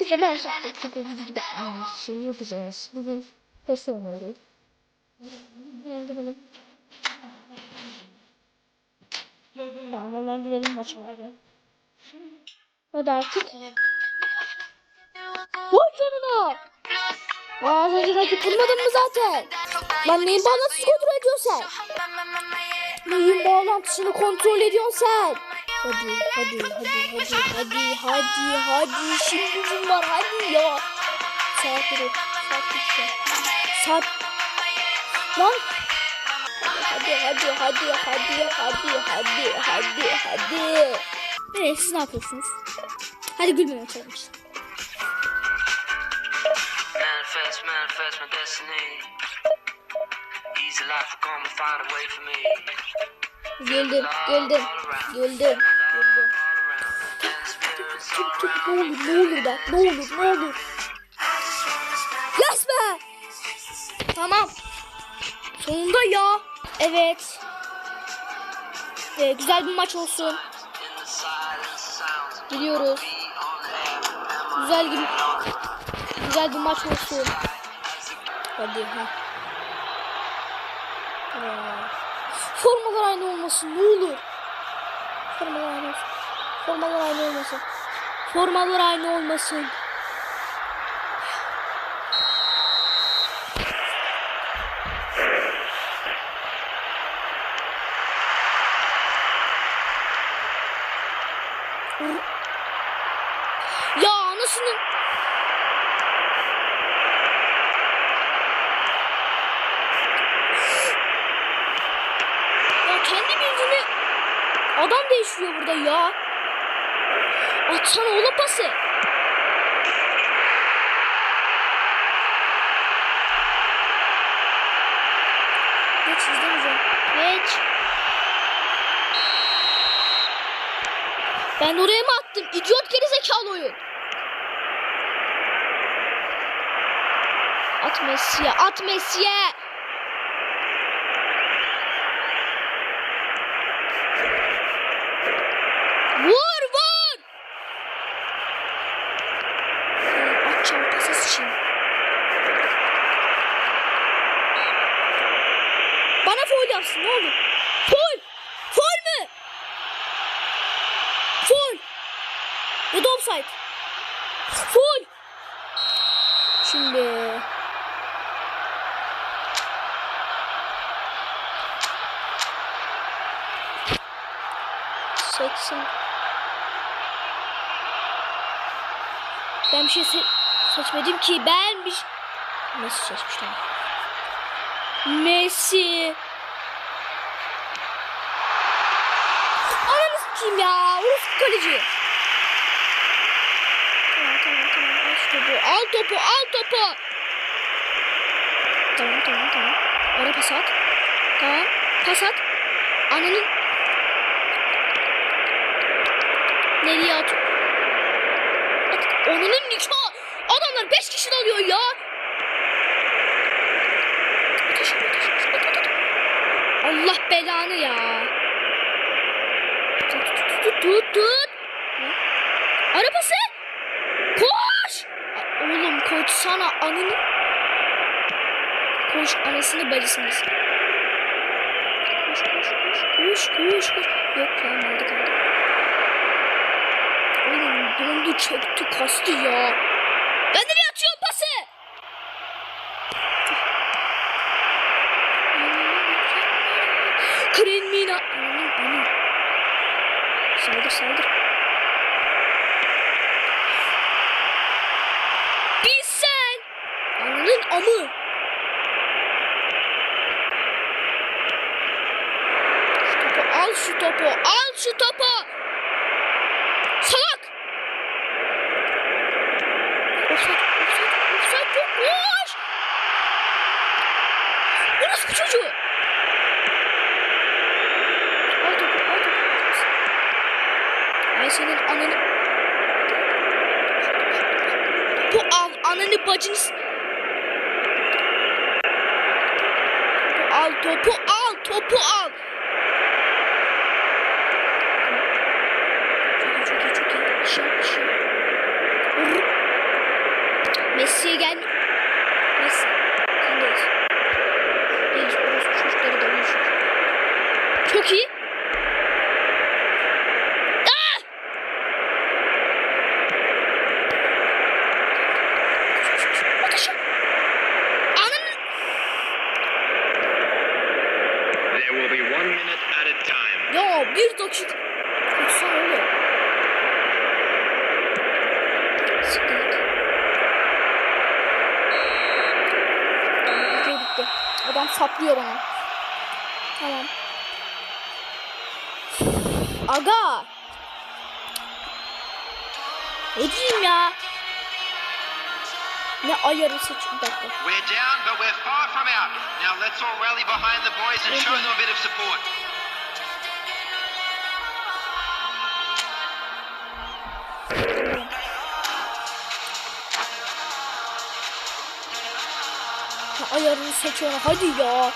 Hepinize merhaba. De aynı şeyi yapacağız. Bugün test oynuyoruz. Nerede benim? Tamam, gidelim maçlara. Hadi artık. Vay canına! Aa, önce rakip vurmadın mı zaten? Lan neyin bağlantısını kontrol ediyorsun sen? Neyin bağlantısını kontrol ediyorsun sen? Hadi, hadi, hadi, hadi, hadi, hadi, hadi. Şimdi gücüm var, hadi ya. Saat bir, saat bir. Saat. Lan. Hadi, hadi, hadi, hadi, hadi, hadi, hadi, hadi. Evet, siz ne yapıyorsunuz? Hadi gülmeye çalışalım. Manifest, manifest my destiny. Güldüm, güldüm, güldüm, güldüm. Çık çık ne olur ne olur bak ne olur ne olur. Yes be. Tamam. Sonunda ya. Evet. Ee, güzel bir maç olsun. Gidiyoruz. Güzel bir güzel bir maç olsun. Hadi ha. Formalar aynı olmasın ne olur. Formalar aynı olsun. Formalar aynı olmasın. Formalar aynı olmasın. Ya anasını. Adam değişiyor burada ya. Atsana ola pası. Geç izlemeyeceğim. Geç. Ben oraya mı attım? İdiot gerizekalı oyun. At Messi'ye, at Messi'ye. Bana foul yapsın ne olur. Foul. Foul mü? Foul. Ya da offside. Foul. Şimdi. Seksen. Ben bir şey se seçmedim ki. Ben bir şey... Messi seçmiştim. Messi. Ananı sikeyim ya. Uf kaleci. Tamam tamam tamam. Al topu. Al topu. Al topu. Tamam tamam tamam. Ara pas at. Tamam. Pas at. Ananın. Nereye at? At. Onunun nikah. Adamlar 5 kişi alıyor ya. Allah belanı ya. Tut tut tut tut tut. Arabası. Koş. Oğlum koşsana anını. Koş anasını bacısını. Koş koş koş koş koş koş. Yok ya aldı kaldı. Oğlum dondu çöktü kastı ya. Ben nereye atıyorum pası? Anı. Saldır saldır. Biz sen. Ananın amı. Şu topu al şu topu. Al şu topu. Salak. Offside, offside, offside yok. Koş. Bu nasıl bir çocuğu? Al topu, al topu. Ay senin ananı... Bu al ananı bacını... Topu al topu al topu al. Ya bir dakika. Kaçsa öyle. Sıkıntı. Video bitti. Adam saplıyor bana. Tamam. Aga. Ne diyeyim ya? Ne ayarı seç bir dakika. We're down but we're far from out. Now let's all rally behind the boys and show them a bit of support. Ha, ayarını seçiyorum. Hadi ya.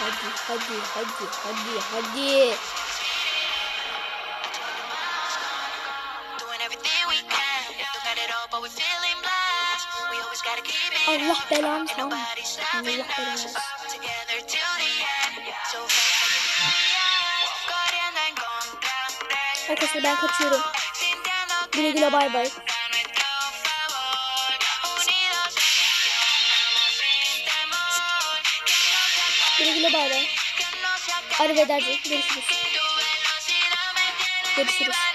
Hadi, hadi, hadi, hadi, hadi. Allah belanı Allah belanı Arkadaşlar ben kaçıyorum. Güle güle bay bay. Güle güle bay bay. Arrivederci. Görüşürüz. Görüşürüz.